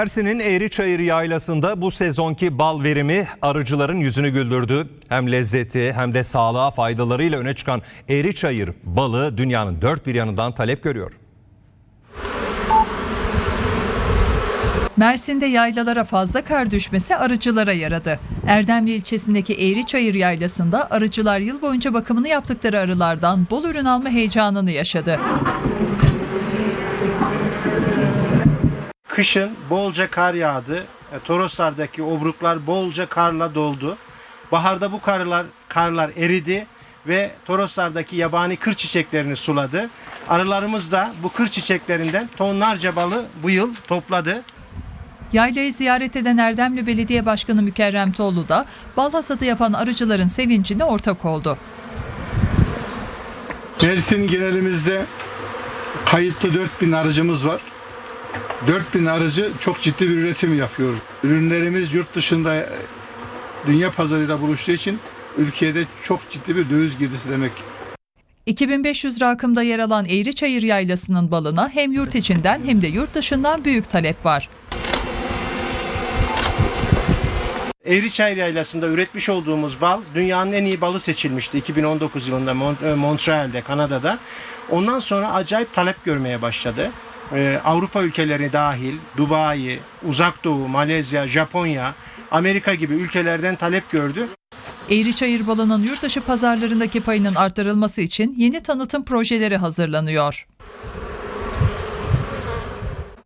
Mersin'in Eğriçayır Yaylası'nda bu sezonki bal verimi arıcıların yüzünü güldürdü. Hem lezzeti hem de sağlığa faydalarıyla öne çıkan Eğriçayır balı dünyanın dört bir yanından talep görüyor. Mersin'de yaylalara fazla kar düşmesi arıcılara yaradı. Erdemli ilçesindeki Eğriçayır Yaylası'nda arıcılar yıl boyunca bakımını yaptıkları arılardan bol ürün alma heyecanını yaşadı. Kışın bolca kar yağdı. E, Toroslardaki obruklar bolca karla doldu. Baharda bu karlar karlar eridi ve Toroslardaki yabani kır çiçeklerini suladı. Arılarımız da bu kır çiçeklerinden tonlarca balı bu yıl topladı. Yaylayı ziyaret eden Erdemli Belediye Başkanı Mükerrem Toğlu da bal hasadı yapan arıcıların sevincine ortak oldu. Mersin genelimizde kayıtlı 4000 arıcımız var. 4000 arıcı çok ciddi bir üretim yapıyor. Ürünlerimiz yurt dışında e, dünya pazarıyla buluştuğu için ülkede çok ciddi bir döviz girdisi demek. 2500 rakımda yer alan Eğriçayır Yaylası'nın balına hem yurt içinden hem de yurt dışından büyük talep var. Eğriçayır Yaylası'nda üretmiş olduğumuz bal dünyanın en iyi balı seçilmişti 2019 yılında e, Montreal'de, Kanada'da. Ondan sonra acayip talep görmeye başladı. Ee, Avrupa ülkeleri dahil, Dubai, Uzak Doğu, Malezya, Japonya, Amerika gibi ülkelerden talep gördü. Eğriçayır balının yurt dışı pazarlarındaki payının artırılması için yeni tanıtım projeleri hazırlanıyor.